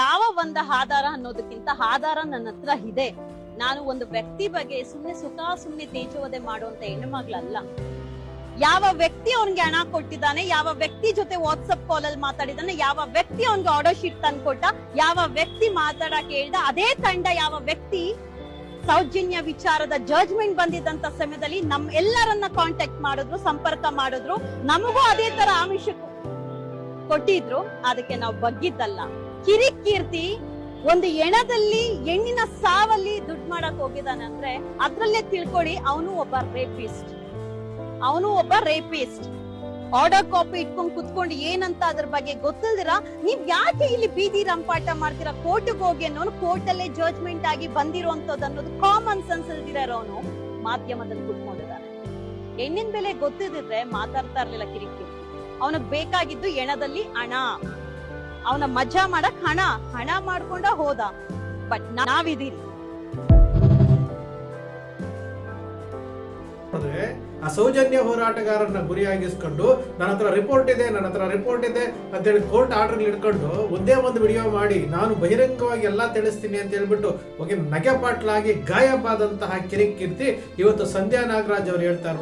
ಯಾವ ಒಂದು ಆಧಾರ ಅನ್ನೋದಕ್ಕಿಂತ ಆಧಾರ ನನ್ನ ಹತ್ರ ಇದೆ. ನಾನು ಒಂದು ವ್ಯಕ್ತಿ ಬಗ್ಗೆ ಸುಮ್ಮನೆ ಸುಖ ಸುಮ್ಮನೆ ತೇಜೋವದೆ ಮಾಡುವಂತ ಹೆಣ್ಣುಮಗಳಲ್ಲ ಯಾವ ವ್ಯಕ್ತಿ ಅವನ್ಗೆ ಹಣ ಕೊಟ್ಟಿದ್ದಾನೆ, ಯಾವ ವ್ಯಕ್ತಿ ಜೊತೆ ವಾಟ್ಸಪ್ ಕಾಲ್ ಅಲ್ಲಿ ಮಾತಾಡಿದಾನೆ ಯಾವ ವ್ಯಕ್ತಿ ಅವನ್ಗೆ ಆರ್ಡರ್ ಶೀಟ್ ತಂದ್ಕೊಟ್ಟ ಯಾವ ವ್ಯಕ್ತಿ ಮಾತಾಡಕ್ ಹೇಳ್ದ, ಅದೇ ತಂಡ ಯಾವ ವ್ಯಕ್ತಿ ಸೌಜನ್ಯ ವಿಚಾರದ ಜಡ್ಜ್ಮೆಂಟ್ ಬಂದಿದ್ದಂತ ಸಮಯದಲ್ಲಿ ನಮ್ ಎಲ್ಲರನ್ನ ಕಾಂಟ್ಯಾಕ್ಟ್ ಮಾಡಿದ್ರು, ಸಂಪರ್ಕ ಮಾಡಿದ್ರು, ನಮಗೂ ಅದೇ ತರ ಆಮಿಷ ಕೊಟ್ಟಿದ್ರು, ಅದಕ್ಕೆ ನಾವು ಬಗ್ಗಿದ್ದಲ್ಲ. ಕಿರಿಕೀರ್ತಿ ಒಂದು ಎಣದಲ್ಲಿ ಹೆಣ್ಣಿನ ಸಾವಲ್ಲಿ ದುಡ್ಡು ಮಾಡಕ್ ಹೋಗಿದ್ದಾನೆ ಅಂದ್ರೆ ಅದ್ರಲ್ಲೇ ತಿಳ್ಕೊಳ್ಳಿ ಅವನು ಒಬ್ಬ ರೇಪಿಸ್ಟ್ ಅವನು ಒಬ್ಬ ರೇಪಿಸ್ಟ್ ಆರ್ಡರ್ ಕಾಪಿ ಇಟ್ಕೊಂಡ್ ಕುತ್ಕೊಂಡು ಏನಂತ ಅದ್ರ ಬಗ್ಗೆ ಗೊತ್ತಿಲ್ದಿರ? ನೀವ್ ಯಾಕೆ ಇಲ್ಲಿ ಬೀದಿ ರಂಪಾಟ ಮಾಡ್ತೀರಾ? ಕೋರ್ಟ್ಗೆ ಹೋಗಿ ಅನ್ನೋನು ಕೋರ್ಟ್ ಅಲ್ಲೇ ಜಡ್ಜ್ಮೆಂಟ್ ಆಗಿ ಬಂದಿರುವಂತದ್ದು ಅನ್ನೋದು ಕಾಮನ್ ಸೆನ್ಸ್ ಇಲ್ದಿರೋನು ಮಾಧ್ಯಮದಲ್ಲಿ ಕುತ್ಕೊಂಡಿದ್ದಾನೆ. ಹೆಣ್ಣಿನ ಬೆಲೆ ಗೊತ್ತಿದ್ರೆ ಮಾತಾಡ್ತಾ ಇರ್ಲಿಲ್ಲ ಕಿರಿಕಿರಿ ಅವನಿಗೆ ಬೇಕಾಗಿದ್ದು ಎಣದಲ್ಲಿ ಹಣ. ಅವನ ಮಜಾ ಮಾಡಕ್ ಹಣ ಹಣ ಮಾಡ್ಕೊಂಡ ಹೋದ. ಬಟ್ ನಾವಿದೀರಿ ಆ ಸೌಜನ್ಯ ಹೋರಾಟಗಾರನ್ನ ಗುರಿಯಾಗಿಸ್ಕೊಂಡು ನನ್ನ ಹತ್ರ ರಿಪೋರ್ಟ್ ಇದೆ, ನನ್ನ ಹತ್ರ ರಿಪೋರ್ಟ್ ಇದೆ ಅಂತ ಹೇಳಿ ಕೋರ್ಟ್ ಆರ್ಡರ್ ಇಟ್ಕೊಂಡು ಒಂದೇ ಒಂದು ವಿಡಿಯೋ ಮಾಡಿ ನಾನು ಬಹಿರಂಗವಾಗಿ ಎಲ್ಲಾ ತಿಳಿಸ್ತೀನಿ ಅಂತ ಹೇಳ್ಬಿಟ್ಟು ಹೋಗಿ ನಗೆಪಾಟ್ಲಾಗಿ ಗಾಯಬಾದಂತಹ ಕಿರಿಕೀರ್ತಿ ಇವತ್ತು ಸಂಧ್ಯಾ ನಾಗರಾಜ್ ಅವರು ಹೇಳ್ತಾ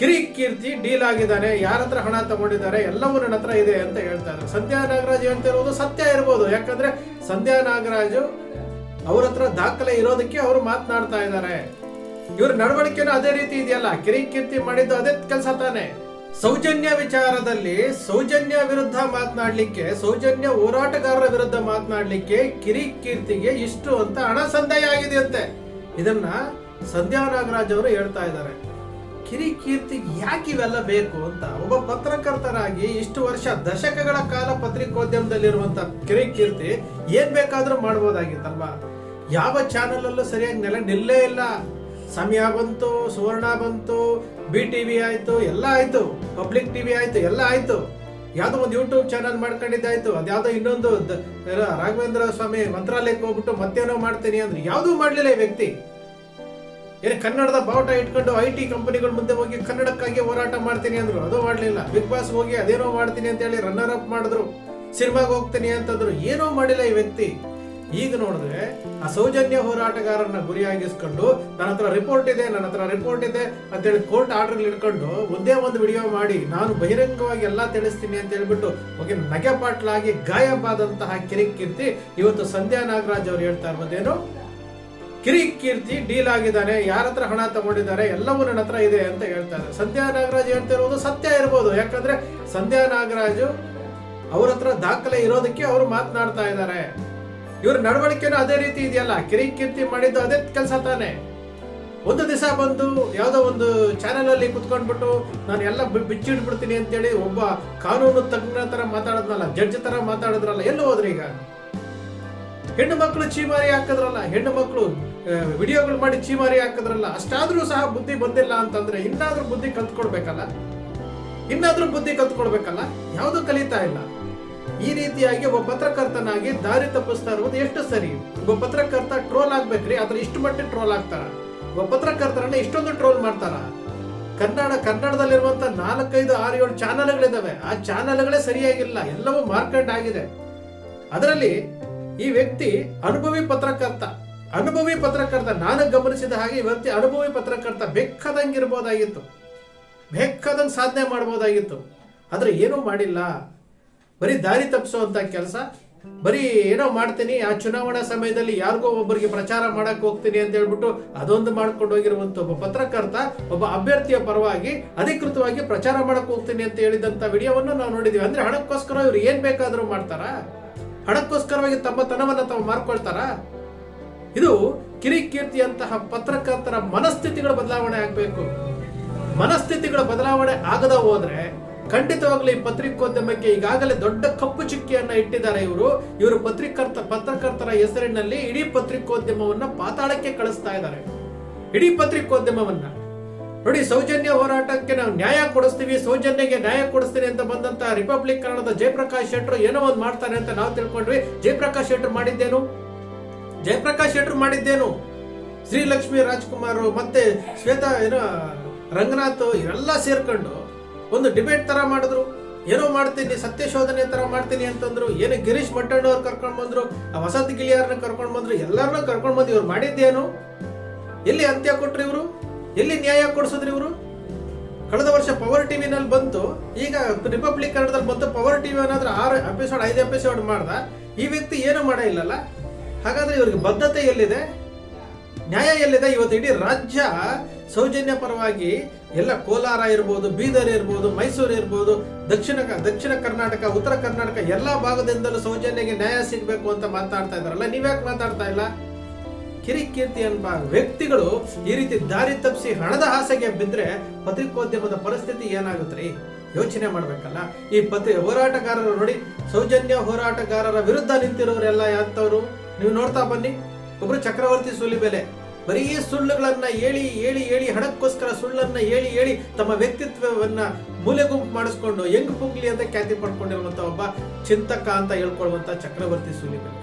ಇರ್ಬೋದೇನು ಕಿರಿಕೀರ್ತಿ ಡೀಲ್ ಆಗಿದ್ದಾನೆ, ಯಾರ ಹತ್ರ ಹಣ ತಗೊಂಡಿದ್ದಾರೆ, ಎಲ್ಲವೂ ನನ್ನ ಹತ್ರ ಇದೆ ಅಂತ ಹೇಳ್ತಾ ಇದ್ದಾರೆ. ಸಂಧ್ಯಾ ನಾಗರಾಜ್ ಹೇಳ್ತಾ ಇರೋದು ಸತ್ಯ ಇರ್ಬೋದು. ಯಾಕಂದ್ರೆ ಸಂಧ್ಯಾ ನಾಗರಾಜು ಅವ್ರ ಹತ್ರ ದಾಖಲೆ ಇರೋದಕ್ಕೆ ಅವರು ಮಾತನಾಡ್ತಾ ಇದ್ದಾರೆ. ಇವ್ರ ನಡವಳಿಕೆನೂ ಅದೇ ರೀತಿ ಇದೆಯಲ್ಲ. ಕಿರಿಕೀರ್ತಿ ಮಾಡಿದ್ದು ಅದೇ ಕೆಲಸ ತಾನೆ. ಸೌಜನ್ಯ ವಿಚಾರದಲ್ಲಿ ಸೌಜನ್ಯ ವಿರುದ್ಧ ಮಾತನಾಡ್ಲಿಕ್ಕೆ, ಸೌಜನ್ಯ ಹೋರಾಟಗಾರರ ವಿರುದ್ಧ ಮಾತನಾಡ್ಲಿಕ್ಕೆ ಕಿರಿಕೀರ್ತಿಗೆ ಇಷ್ಟು ಅಂತ ಹಣ ಸಂದಾಯ ಆಗಿದೆ ಅಂತೆ ಇದನ್ನ ಸಂಧ್ಯಾ ನಾಗರಾಜ್ ಅವರು ಹೇಳ್ತಾ ಇದ್ದಾರೆ. ಕಿರಿಕೀರ್ತಿ ಯಾಕೆ ಇವೆಲ್ಲ ಬೇಕು ಅಂತ ಒಬ್ಬ ಪತ್ರಕರ್ತರಾಗಿ ಇಷ್ಟು ವರ್ಷ ದಶಕಗಳ ಕಾಲ ಪತ್ರಿಕೋದ್ಯಮದಲ್ಲಿರುವಂತ ಕಿರಿಕೀರ್ತಿ ಏನ್ ಬೇಕಾದ್ರೂ ಮಾಡ್ಬೋದಾಗಿತ್ತಲ್ವಾ? ಯಾವ ಚಾನಲಲ್ಲೂ ಸರಿಯಾಗಿ ನೆಲೆ ನಿಲ್ಲೇ ಇಲ್ಲ. ಸಮಯ ಬಂತು, ಸುವರ್ಣ ಬಂತು ಬಿ ಟಿವಿ ಆಯ್ತು, ಎಲ್ಲ ಆಯ್ತು. ಪಬ್ಲಿಕ್ ಟಿವಿ ಆಯ್ತು, ಎಲ್ಲ ಆಯ್ತು. ಯಾವ್ದೋ ಒಂದು ಯೂಟ್ಯೂಬ್ ಚಾನಲ್ ಮಾಡ್ಕೊಂಡಿದ್ದಾಯ್ತು. ಅದ್ಯಾವುದೋ ಇನ್ನೊಂದು ರಾಘವೇಂದ್ರ ಸ್ವಾಮಿ ಮಂತ್ರಾಲಯಕ್ಕೆ ಹೋಗ್ಬಿಟ್ಟು ಮತ್ತೇನೋ ಮಾಡ್ತೀನಿ ಅಂದ್ರೆ ಯಾವುದೂ ಮಾಡ್ಲಿಲ್ಲ ಈ ವ್ಯಕ್ತಿ. ಏನು ಕನ್ನಡದ ಬಾವುಟ ಇಟ್ಕೊಂಡು ಐ ಟಿ ಕಂಪನಿಗಳ ಮುಂದೆ ಹೋಗಿ ಕನ್ನಡಕ್ಕಾಗಿ ಹೋರಾಟ ಮಾಡ್ತೀನಿ ಅಂದ್ರು. ಅದು ಮಾಡಲಿಲ್ಲ. ಬಿಗ್ ಬಾಸ್ ಹೋಗಿ ಅದೇನೋ ಮಾಡ್ತೀನಿ ಅಂತ ಹೇಳಿ ರನ್ನರ್ ಅಪ್ ಮಾಡಿದ್ರು. ಸಿನಿಮಾಗೆ ಹೋಗ್ತೀನಿ ಅಂತಂದ್ರು. ಏನೋ ಮಾಡಿಲ್ಲ ಈ ವ್ಯಕ್ತಿ. ಈಗ ನೋಡಿದ್ರೆ ಆ ಸೌಜನ್ಯ ಹೋರಾಟಗಾರನ್ನ ಗುರಿಯಾಗಿಸ್ಕೊಂಡು ನನ್ನ ಹತ್ರ ರಿಪೋರ್ಟ್ ಇದೆ, ನನ್ನ ಹತ್ರ ರಿಪೋರ್ಟ್ ಇದೆ ಅಂತೇಳಿ ಕೋರ್ಟ್ ಆರ್ಡರ್ ಇಟ್ಕೊಂಡು ಒಂದೇ ಒಂದು ವಿಡಿಯೋ ಮಾಡಿ ನಾನು ಬಹಿರಂಗವಾಗಿ ಎಲ್ಲ ತಿಳಿಸ್ತೀನಿ ಅಂತ ಹೇಳ್ಬಿಟ್ಟು ಹೋಗಿ ನಗೆಪಾಟ್ಲಾಗಿ ಗಾಯಬಾದಂತಹ ಕಿರಿಕೀರ್ತಿ ಇವತ್ತು ಸಂಧ್ಯಾ ನಾಗರಾಜ್ ಅವರು ಹೇಳ್ತಾ ಇರ್ಬೋದೇನು ಕಿರಿಕೀರ್ತಿ ಡೀಲ್ ಆಗಿದ್ದಾನೆ, ಯಾರ ಹತ್ರ ಹಣ ತಗೊಂಡಿದ್ದಾರೆ, ಎಲ್ಲವೂ ನನ್ನ ಹತ್ರ ಇದೆ ಅಂತ ಹೇಳ್ತಾರೆ ಸಂಧ್ಯಾ ನಾಗರಾಜ್ ಹೇಳ್ತಿರೋದು ಸತ್ಯ ಇರ್ಬೋದು. ಯಾಕಂದ್ರೆ ಸಂಧ್ಯಾ ನಾಗರಾಜು ಅವ್ರ ಹತ್ರ ದಾಖಲೆ ಇರೋದಕ್ಕೆ ಅವರು ಮಾತನಾಡ್ತಾ ಇದ್ದಾರೆ. ಇವ್ರ ನಡವಳಿಕೆನೂ ಅದೇ ರೀತಿ ಇದೆಯಲ್ಲ. ಕಿರಿ ಕೀರ್ತಿ ಮಾಡಿದ್ದು ಅದೇ ಕೆಲಸ ತಾನೆ. ಒಂದು ದಿವಸ ಬಂದು ಯಾವುದೋ ಒಂದು ಚಾನೆಲ್ ಅಲ್ಲಿ ಕುತ್ಕೊಂಡ್ಬಿಟ್ಟು, ನಾನು ಎಲ್ಲ ಬಿಚ್ಚಿಡ್ಬಿಡ್ತೀನಿ ಅಂತೇಳಿ ಒಬ್ಬ ಕಾನೂನು ತಜ್ಞರ ತರ ಮಾತಾಡದ್ನಲ್ಲ, ಜಡ್ಜ್ ತರ ಮಾತಾಡಿದ್ರಲ್ಲ, ಎಲ್ಲಿ ಹೋದ್ರಿ ಈಗ? ಹೆಣ್ಣು ಮಕ್ಕಳು ಚೀಮಾರಿ ಹಾಕಿದ್ರಲ್ಲ, ಹೆಣ್ಣು ಮಕ್ಕಳು ವಿಡಿಯೋಗಳು ಮಾಡಿ ಚೀಮಾರಿ ಹಾಕಿದ್ರಲ್ಲ, ಅಷ್ಟಾದ್ರೂ ಸಹ ಬುದ್ಧಿ ಬಂದಿಲ್ಲ ಅಂತಂದ್ರೆ ಇನ್ನಾದ್ರೂ ಬುದ್ಧಿ ಕಲ್ತ್ಕೊಳ್ಬೇಕಲ್ಲ? ಇನ್ನಾದ್ರೂ ಬುದ್ಧಿ ಕಲ್ತ್ಕೊಳ್ಬೇಕಲ್ಲ? ಯಾವುದು ಕಲಿತಾ ಇಲ್ಲ. ಈ ರೀತಿಯಾಗಿ ಒಬ್ಬ ಪತ್ರಕರ್ತನಾಗಿ ದಾರಿ ತಪ್ಪಿಸ್ತಾ ಇರುವುದು ಎಷ್ಟು ಸರಿ? ಒಬ್ಬ ಪತ್ರಕರ್ತ ಟ್ರೋಲ್ ಆಗ್ಬೇಕ್ರಿ ಅದ್ರ ಇಷ್ಟು ಮಟ್ಟಿಗೆ ಟ್ರೋಲ್ ಆಗ್ತಾರ. ಒಬ್ಬ ಪತ್ರಕರ್ತರನ್ನ ಇಷ್ಟೊಂದು ಟ್ರೋಲ್ ಮಾಡ್ತಾರ. ಕನ್ನಡ, ಕನ್ನಡದಲ್ಲಿರುವಂತ ನಾಲ್ಕೈದು ಆರು ಏಳು ಚಾನಲ್ಗಳಿದಾವೆ. ಆ ಚಾನಲ್ಗಳೇ ಸರಿಯಾಗಿಲ್ಲ, ಎಲ್ಲವೂ ಮಾರ್ಕೆಟ್ ಆಗಿದೆ. ಅದರಲ್ಲಿ ಈ ವ್ಯಕ್ತಿ ಅನುಭವಿ ಪತ್ರಕರ್ತ. ಅನುಭವಿ ಪತ್ರಕರ್ತ, ನಾನು ಗಮನಿಸಿದ ಹಾಗೆ ಈ ವ್ಯಕ್ತಿ ಅನುಭವಿ ಪತ್ರಕರ್ತ. ಬೇಕಾದಂಗೆ ಇರ್ಬೋದಾಗಿತ್ತು ಬೇಕಾದಂಗೆ ಸಾಧನೆ ಮಾಡ್ಬೋದಾಗಿತ್ತು. ಆದ್ರೆ ಏನೂ ಮಾಡಿಲ್ಲ. ಬರೀ ದಾರಿ ತಪ್ಪಿಸುವಂತ ಕೆಲಸ. ಬರೀ ಏನೋ ಮಾಡ್ತೀನಿ, ಆ ಚುನಾವಣಾ ಸಮಯದಲ್ಲಿ ಯಾರಿಗೋ ಒಬ್ಬರಿಗೆ ಪ್ರಚಾರ ಮಾಡಕ್ ಹೋಗ್ತೀನಿ ಅಂತ ಹೇಳ್ಬಿಟ್ಟು ಅದೊಂದು ಮಾಡ್ಕೊಂಡು ಹೋಗಿರುವಂತ ಒಬ್ಬ ಪತ್ರಕರ್ತ, ಒಬ್ಬ ಅಭ್ಯರ್ಥಿಯ ಪರವಾಗಿ ಅಧಿಕೃತವಾಗಿ ಪ್ರಚಾರ ಮಾಡಕ್ ಹೋಗ್ತೀನಿ ಅಂತ ಹೇಳಿದಂತ ವಿಡಿಯೋವನ್ನು ನಾವು ನೋಡಿದೀವಿ. ಅಂದ್ರೆ ಹಣಕ್ಕೋಸ್ಕರ ಇವ್ರು ಏನ್ ಬೇಕಾದರೂ ಮಾಡ್ತಾರಾ? ಹಣಕ್ಕೋಸ್ಕರವಾಗಿ ತಮ್ಮ ತನವನ್ನ ತಾವು ಮಾರ್ಕೊಳ್ತಾರ? ಇದು ಕಿರಿಕೀರ್ತಿಯಂತಹ ಪತ್ರಕರ್ತರ ಮನಸ್ಥಿತಿಗಳ ಬದಲಾವಣೆ ಆಗಬೇಕು. ಮನಸ್ಥಿತಿಗಳ ಬದಲಾವಣೆ ಆಗದ ಹೋದ್ರೆ ಖಂಡಿತವಾಗ್ಲೂ ಈ ಪತ್ರಿಕೋದ್ಯಮಕ್ಕೆ ಈಗಾಗಲೇ ದೊಡ್ಡ ಕಪ್ಪು ಚುಕ್ಕಿಯನ್ನ ಇಟ್ಟಿದ್ದಾರೆ ಇವರು. ಇವರು ಪತ್ರಿಕರ್ತ ಪತ್ರಕರ್ತರ ಹೆಸರಿನಲ್ಲಿ ಇಡೀ ಪತ್ರಿಕೋದ್ಯಮವನ್ನ ಪಾತಾಳಕ್ಕೆ ಕಳಿಸ್ತಾ ಇದ್ದಾರೆ. ಇಡೀ ಪತ್ರಿಕೋದ್ಯಮವನ್ನ. ನೋಡಿ, ಸೌಜನ್ಯ ಹೋರಾಟಕ್ಕೆ ನಾವು ನ್ಯಾಯ ಕೊಡಿಸ್ತೀವಿ, ಸೌಜನ್ಯಗೆ ನ್ಯಾಯ ಕೊಡಿಸ್ತೀನಿ ಅಂತ ಬಂದಂತ ರಿಪಬ್ಲಿಕ್ ಕನ್ನಡದ ಜಯಪ್ರಕಾಶ್ ಶೆಟ್ಟರು ಏನೋ ಒಂದು ಮಾಡ್ತಾರೆ ಅಂತ ನಾವು ತಿಳ್ಕೊಂಡ್ವಿ. ಜಯಪ್ರಕಾಶ್ ಶೆಟ್ಟರು ಮಾಡಿದ್ದೇನು? ಜಯಪ್ರಕಾಶ್ ಶೆಟ್ಟರು ಮಾಡಿದ್ದೇನು? ಶ್ರೀಲಕ್ಷ್ಮಿ ರಾಜ್ಕುಮಾರ್ ಮತ್ತೆ ಶ್ವೇತಾ ಏನೋ, ರಂಗನಾಥ್ ಇವೆಲ್ಲ ಸೇರ್ಕೊಂಡು ಒಂದು ಡಿಬೇಟ್ ತರ ಮಾಡಿದ್ರು. ಏನೋ ಮಾಡ್ತೀನಿ ಸತ್ಯ ಶೋಧನೆ ತರ ಮಾಡ್ತೀನಿ ಅಂತಂದ್ರು. ಏನು ಗಿರೀಶ್ ಮಟ್ಟಣ್ಣವ್ರು ಕರ್ಕೊಂಡ್ ಬಂದ್ರು, ಆ ವಸತಿ ಗಿಳಿಯಾರನ್ನ ಕರ್ಕೊಂಡ್ ಬಂದ್ರು ಎಲ್ಲರನ್ನ ಕರ್ಕೊಂಡ್ ಬಂದು ಇವ್ರು ಮಾಡಿದ್ದೇನು? ಎಲ್ಲಿ ಅಂತ್ಯ ಕೊಟ್ರಿ ಇವರು? ಎಲ್ಲಿ ನ್ಯಾಯ ಕೊಡಿಸಿದ್ರಿ ಇವರು? ಕಳೆದ ವರ್ಷ ಪವರ್ ಟಿವಿನಲ್ಲಿ ಬಂತು, ಈಗ ರಿಪಬ್ಲಿಕ್ ಕನ್ನಡದಲ್ಲಿ ಬಂತು ಪವರ್ ಟಿವಿ ಏನಾದ್ರೂ ಆರು ಎಪಿಸೋಡ್ ಐದು ಎಪಿಸೋಡ್ ಮಾಡ್ದ, ಈ ವ್ಯಕ್ತಿ ಏನು ಮಾಡೇ ಇಲ್ಲಲ್ಲ. ಹಾಗಾದ್ರೆ ಇವ್ರಿಗೆ ಬದ್ಧತೆ ಎಲ್ಲಿದೆ? ನ್ಯಾಯ ಎಲ್ಲಿದೆ? ಇವತ್ತು ಇಡೀ ರಾಜ್ಯ ಸೌಜನ್ಯ ಪರವಾಗಿ ಎಲ್ಲ ಕೋಲಾರ ಇರ್ಬೋದು, ಬೀದರ್ ಇರ್ಬೋದು, ಮೈಸೂರು ಇರ್ಬೋದು, ದಕ್ಷಿಣ ದಕ್ಷಿಣ ಕರ್ನಾಟಕ, ಉತ್ತರ ಕರ್ನಾಟಕ ಎಲ್ಲಾ ಭಾಗದಿಂದಲೂ ಸೌಜನ್ಯಗೆ ನ್ಯಾಯ ಸಿಗಬೇಕು ಅಂತ ಮಾತಾಡ್ತಾ ಇದಾರಲ್ಲ ನೀವ್ಯಾಕೆ ಮಾತಾಡ್ತಾ ಇಲ್ಲ? ಕಿರಿಕೀರ್ತಿ ಎಂಬ ವ್ಯಕ್ತಿಗಳು ಈ ರೀತಿ ದಾರಿ ತಪ್ಪಿಸಿ ಹಣದ ಆಸೆಗೆ ಬಿದ್ದರೆ ಪತ್ರಿಕೋದ್ಯಮದ ಪರಿಸ್ಥಿತಿ ಏನಾಗುತ್ತೆ ಯೋಚನೆ ಮಾಡಬೇಕಲ್ಲ. ಈ ಪತ್ರಿ ಹೋರಾಟಗಾರರು ನೋಡಿ, ಸೌಜನ್ಯ ಹೋರಾಟಗಾರರ ವಿರುದ್ಧ ನಿಂತಿರೋರೆಲ್ಲ ಯಾತವ್ರು ನೀವು ನೋಡ್ತಾ ಬನ್ನಿ. ಒಬ್ರು ಚಕ್ರವರ್ತಿ ಸುಲಿಬೆಲೆ ಬರೀ ಸುಳ್ಳುಗಳನ್ನ ಹೇಳಿ ಹೇಳಿ ಹೇಳಿ, ಹಣಕ್ಕೋಸ್ಕರ ಸುಳ್ಳನ್ನ ಹೇಳಿ ಹೇಳಿ ತಮ್ಮ ವ್ಯಕ್ತಿತ್ವವನ್ನ ಮೂಲೆಗುಂಪು ಮಾಡಿಸ್ಕೊಂಡು ಹೆಂಗ್ ಪುಗ್ಲಿ ಅಂತ ಖ್ಯಾತಿ ಪಡ್ಕೊಂಡಿರುವಂತ ಒಬ್ಬ ಚಿಂತಕ ಅಂತ ಹೇಳ್ಕೊಳ್ಳುವಂತ ಚಕ್ರವರ್ತಿ ಸುಲಿಬೆಲೆ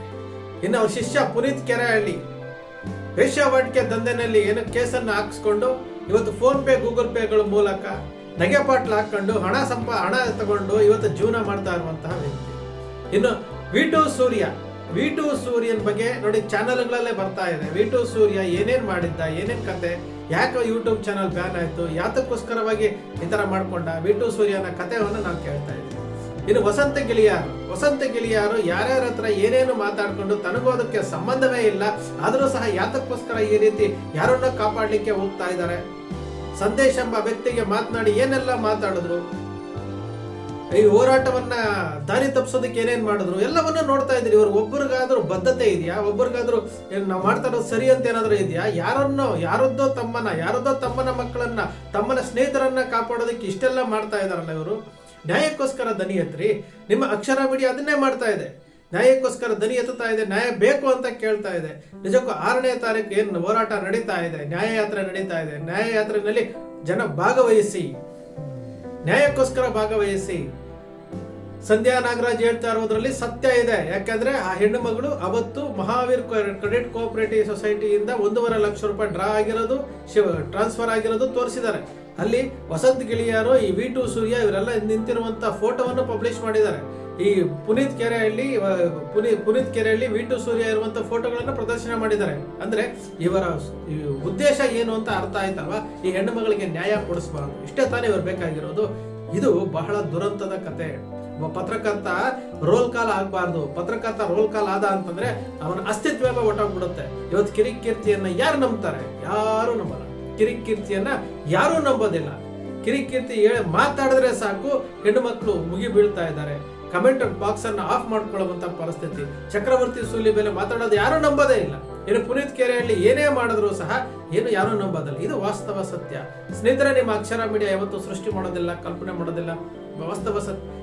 ಇನ್ನು ಅವ್ರ ಶಿಷ್ಯ ಪುನೀತ್ ಕೆರೆಹಳ್ಳಿ. ವೇಶ್ಯಾವಾಟಿಕೆ ದಂಧೆನಲ್ಲಿ ಏನು ಕೇಸನ್ನು ಹಾಕಿಸ್ಕೊಂಡು ಇವತ್ತು ಫೋನ್ ಪೇ, ಗೂಗಲ್ ಪೇಗಳ ಮೂಲಕ ನಗೆಪಾಟ್ಲು ಹಾಕೊಂಡು ಹಣ ಸಂಪ, ಹಣ ತಗೊಂಡು ಇವತ್ತು ಜೀವನ ಮಾಡ್ತಾ ಇರುವಂತಹ ವ್ಯಕ್ತಿ. ಇನ್ನು V two Surya V two ಸೂರ್ಯನ ಬಗ್ಗೆ ನೋಡಿ ಚಾನಲ್ಗಳಲ್ಲೇ ಬರ್ತಾ ಇದೆ. ವಿ ಟು ಸೂರ್ಯ ಏನೇನ್ ಮಾಡಿದ್ದ, ಏನೇನ್ ಕತೆ, ಯಾಕೆ ಯೂಟ್ಯೂಬ್ ಚಾನಲ್ ಬ್ಯಾನ್ ಆಯ್ತು, ಯಾತಕ್ಕೋಸ್ಕರವಾಗಿ ಈ ಥರ ಮಾಡ್ಕೊಂಡ ವಿ ಟು ಸೂರ್ಯನ ಕಥೆಯನ್ನು ನಾವು ಕೇಳ್ತಾ ಇದ್ದೀವಿ ಇನ್ನು ವಸಂತ ಗಿಳಿಯಾರು ವಸಂತ ಗಿಳಿಯಾರು ಯಾರ್ಯಾರ ಹತ್ರ ಏನೇನು ಮಾತಾಡ್ಕೊಂಡು ತನಗೂ ಅದಕ್ಕೆ ಸಂಬಂಧವೇ ಇಲ್ಲ, ಆದರೂ ಸಹ ಯಾತಕ್ಕೋಸ್ಕರ ಈ ರೀತಿ ಯಾರನ್ನ ಕಾಪಾಡ್ಲಿಕ್ಕೆ ಹೋಗ್ತಾ ಇದ್ದಾರೆ? ಸಂದೇಶ್ ಎಂಬ ವ್ಯಕ್ತಿಗೆ ಮಾತನಾಡಿ ಏನೆಲ್ಲ ಮಾತಾಡಿದ್ರು? ಈ ಹೋರಾಟವನ್ನ ದಾರಿ ತಪ್ಪಿಸೋದಕ್ಕೆ ಏನೇನ್ ಮಾಡಿದ್ರು? ಎಲ್ಲವನ್ನ ನೋಡ್ತಾ ಇದ್ರಿ ಇವ್ರು ಒಬ್ಬರಿಗಾದ್ರೂ ಬದ್ಧತೆ ಇದೆಯಾ? ಒಬ್ಬರಿಗಾದ್ರೂ ನಾವು ಮಾಡ್ತಾ ಸರಿ ಅಂತ ಏನಾದ್ರೂ ಇದೆಯಾ? ಯಾರನ್ನೋ, ಯಾರದ್ದೋ ತಮ್ಮನ ಯಾರದ್ದೋ ತಮ್ಮನ ಮಕ್ಕಳನ್ನ, ತಮ್ಮನ ಸ್ನೇಹಿತರನ್ನ ಕಾಪಾಡೋದಕ್ಕೆ ಇಷ್ಟೆಲ್ಲ ಮಾಡ್ತಾ ಇದಾರಲ್ಲ ಇವರು? ನ್ಯಾಯಕ್ಕೋಸ್ಕರ ದನಿ ಎತ್ತರಿ ನಿಮ್ಮ ಅಕ್ಷರ ಬಿಡಿ ಅದನ್ನೇ ಮಾಡ್ತಾ ಇದೆ. ನ್ಯಾಯಕ್ಕೋಸ್ಕರ ದನಿ ಎತ್ತುತ್ತಾ ಇದೆ, ನ್ಯಾಯ ಬೇಕು ಅಂತ ಕೇಳ್ತಾ ಇದೆ. ನಿಜಕ್ಕೂ ಆರನೇ ತಾರೀಕು ಏನು ಹೋರಾಟ ನಡೀತಾ ಇದೆ, ನ್ಯಾಯಯಾತ್ರೆ ನಡೀತಾ ಇದೆ. ನ್ಯಾಯಯಾತ್ರೆಯಲ್ಲಿ ಜನ ಭಾಗವಹಿಸಿ, ನ್ಯಾಯಕ್ಕೋಸ್ಕರ ಭಾಗವಹಿಸಿ. ಸಂಧ್ಯಾ ನಾಗರಾಜ್ ಹೇಳ್ತಾ ಇರೋದ್ರಲ್ಲಿ ಸತ್ಯ ಇದೆ. ಯಾಕಂದ್ರೆ ಆ ಹೆಣ್ಣು ಮಗಳು ಅವತ್ತು ಮಹಾವೀರ್ ಕ್ರೆಡಿಟ್ ಕೋಆಪರೇಟಿವ್ ಸೊಸೈಟಿಯಿಂದ ಒಂದೂವರೆ ಲಕ್ಷ ರೂಪಾಯಿ ಡ್ರಾ ಆಗಿರೋದು ಟ್ರಾನ್ಸ್ಫರ್ ಆಗಿರೋದು ತೋರಿಸಿದ್ದಾರೆ. ಅಲ್ಲಿ ವಸಂತ್ ಗಿಳಿಯಾರು, ಈ ವಿ ಟು ಸೂರ್ಯ ಇವರೆಲ್ಲ ನಿಂತಿರುವಂತ ಫೋಟೋವನ್ನು ಪಬ್ಲಿಷ್ ಮಾಡಿದ್ದಾರೆ. ಈ ಪುನೀತ್ ಕೆರೆಹಳ್ಳಿ ಪುನಿ ಪುನೀ, ಪುನೀತ್ ಕೆರೆಹಳ್ಳಿ ವಿ ಟು ಸೂರ್ಯ ಇರುವಂತ ಫೋಟೋಗಳನ್ನು ಪ್ರದರ್ಶನ ಮಾಡಿದ್ದಾರೆ. ಅಂದ್ರೆ ಇವರ ಉದ್ದೇಶ ಏನು ಅಂತ ಅರ್ಥ ಆಯ್ತಲ್ವಾ? ಈ ಹೆಣ್ಣು ಮಗಳಿಗೆ ನ್ಯಾಯ ಕೊಡಿಸಬಾರದು. ಇಷ್ಟೇ ತಾನೇ ಇವರು ಬೇಕಾಗಿರೋದು. ಇದು ಬಹಳ ದುರಂತದ ಕತೆ. ಪತ್ರಕರ್ತ ರೋಲ್ ಕಾಲ್ ಆಗಬಾರ್ದು ಪತ್ರಕರ್ತ ರೋಲ್ ಕಾಲ್ ಆದ ಅಂತಂದ್ರೆ ಅವನ ಅಸ್ತಿತ್ವವೇ ಒಟ್ಟಾಗ್ಬಿಡುತ್ತೆ. ಇವತ್ತು ಕಿರಿಕೀರ್ತಿಯನ್ನು ಯಾರು ನಂಬ್ತಾರೆ? ಯಾರು ನಂಬಲ್ಲ. ಕಿರಿಕೀರ್ತಿಯನ್ನ ಯಾರು ನಂಬೋದಿಲ್ಲ. ಕಿರಿಕೀರ್ತಿ ಹೇಳಿ ಮಾತಾಡಿದ್ರೆ ಸಾಕು, ಹೆಣ್ಣು ಮಕ್ಕಳು ಮುಗಿ ಬೀಳ್ತಾ ಇದ್ದಾರೆ. ಕಮೆಂಟ್ ಬಾಕ್ಸ್ ಅನ್ನ ಆಫ್ ಮಾಡ್ಕೊಳ್ಳುವಂತ ಪರಿಸ್ಥಿತಿ. ಚಕ್ರವರ್ತಿ ಸೂಲಿ ಮೇಲೆ ಮಾತಾಡೋದು ಯಾರು ನಂಬೋದೇ ಇಲ್ಲ. ಇನ್ನು ಪುನೀತ್ ಕೆರೆಯಲ್ಲಿ ಏನೇ ಮಾಡಿದ್ರು ಸಹ ಏನು ಯಾರು ನಂಬೋದಿಲ್ಲ. ಇದು ವಾಸ್ತವ ಸತ್ಯ. ಸ್ನೇಹಿತರೆ, ನಿಮ್ಮ ಅಕ್ಷರ ಮೀಡಿಯಾ ಯಾವತ್ತೂ ಸೃಷ್ಟಿ ಮಾಡೋದಿಲ್ಲ, ಕಲ್ಪನೆ ಮಾಡೋದಿಲ್ಲ. ವಾಸ್ತವ ಸತ್ಯ.